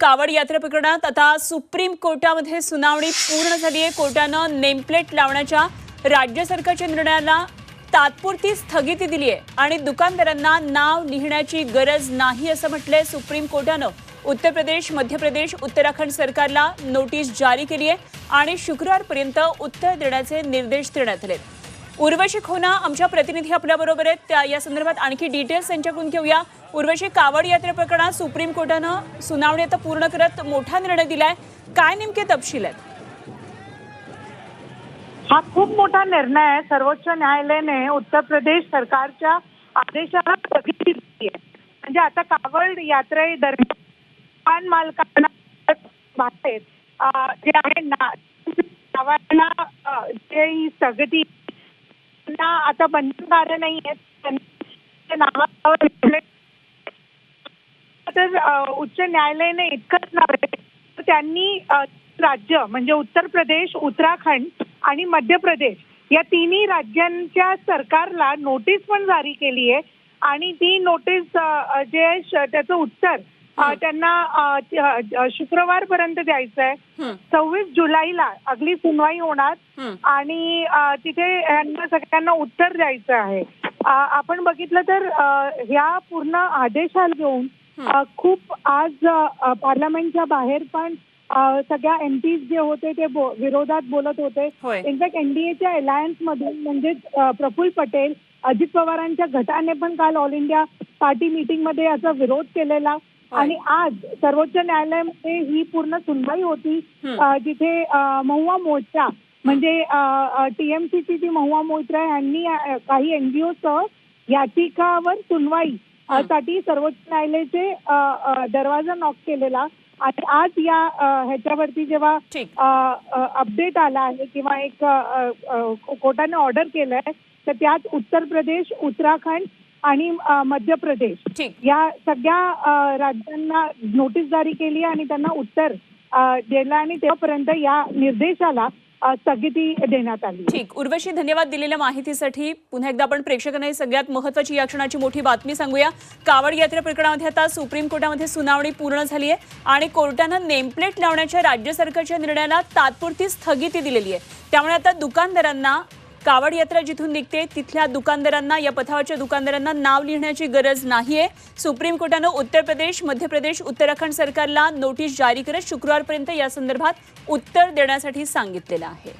कावड यात्रा प्रकरणात आता सुप्रीम कोर्टामध्ये सुनावणी पूर्ण झाली आहे कोर्टानं नेमप्लेट लावण्याच्या राज्य सरकारच्या निर्णयाला तात्पुरती स्थगिती दिली आहे आणि दुकानदारांना नाव लिहिण्याची गरज नाही असं म्हटलंय सुप्रीम कोर्टानं. उत्तर प्रदेश मध्य प्रदेश उत्तराखंड सरकारला नोटीस जारी केली आहे आणि शुक्रवारपर्यंत उत्तर देण्याचे निर्देश देण्यात आले उर्वशी खोना आमच्या प्रतिनिधी आपल्याबरोबर आहेत. त्या या संदर्भात आणखी डिटेल्स त्यांच्याकडून घेऊया. उर्वशी कावड यात्रे प्रकरणात सुप्रीम कोर्टानं सुनावणी आता पूर्ण करत मोठा निर्णय दिलाय. काय नेमके तपशील आहेत? हा खूप मोठा निर्णय आहे. सर्वोच्च न्यायालयाने उत्तर प्रदेश सरकारच्या आदेशाला स्थगिती दिली आहे. म्हणजे आता कावड यात्रे दरम्यान मालकांना बाहेर जे आहे ना जे ही स्थगिती त्यांना आता बंधनकारक नाही आहेत नावावर तर उच्च न्यायालयाने इतकंच नव्हे तर त्यांनी राज्य म्हणजे उत्तर प्रदेश उत्तराखंड आणि मध्य प्रदेश या तिन्ही राज्यांच्या सरकारला नोटीस पण जारी केली आहे. आणि ती नोटीस जे आहे त्याचं उत्तर त्यांना अ, त- अ, शुक्रवारपर्यंत द्यायचं आहे. सव्वीस जुलैला अगली सुनवाई होणार. आणि तिथे यांना सगळ्यांना उत्तर द्यायचं आहे. आपण बघितलं तर ह्या पूर्ण आदेशाला घेऊन खूप आज पार्लमेंटच्या बाहेर पण सगळ्या एम जे होते ते बो- विरोधात बोलत होते. इनफॅक्ट एनडीएच्या अलायन्स मधून म्हणजेच अ, प्रफुल्ल पटेल अजित पवारांच्या गटाने पण काल ऑल इंडिया पार्टी मीटिंगमध्ये याचा विरोध केलेला. आणि आज सर्वोच्च न्यायालयामध्ये ही पूर्ण सुनवाई होती जिथे महुआ मोर्चा म्हणजे टीएमसीची जी महुआ मोर्चा यांनी काही एनजीओ सह याचिकावर सुनवाई. साठी सर्वोच्च न्यायालयाचे दरवाजा नॉक केलेला. आणि आज या ह्याच्यावरती जेव्हा अपडेट आला आहे किंवा एक कोर्टाने ऑर्डर केलंय तर त्यात उत्तर प्रदेश उत्तराखंड आणि मध्य प्रदेश या सगळ्या राज्यांना नोटीस जारी केली आणि त्यांना उत्तर दिलं आणि तेव्हापर्यंत या निर्देशाला स्थगिती देण्यात आली ठीक. उर्वशी धन्यवाद दिलेल्या माहितीसाठी. पुन्हा एकदा आपण प्रेक्षकांना ही सगळ्यात महत्वाची या क्षणाची मोठी बातमी सांगूया. कावड यात्रा प्रकरणामध्ये आता सुप्रीम कोर्टामध्ये सुनावणी पूर्ण झाली आहे आणि कोर्टानं नेमप्लेट लावण्याच्या राज्य सरकारच्या निर्णयाला तात्पुरती स्थगिती दिलेली आहे. त्यामुळे आता दुकानदारांना कावड यात्रा जिथून निघते तिथल्या दुकानदारांना या पथावरच्या दुकानदारांना नाव लिहिण्याची गरज नाहीये. सुप्रीम कोर्टानं उत्तर प्रदेश मध्य प्रदेश उत्तराखंड सरकारला नोटीस जारी करत शुक्रवारपर्यंत या संदर्भात उत्तर देण्यासाठी सांगितलेलं आहे.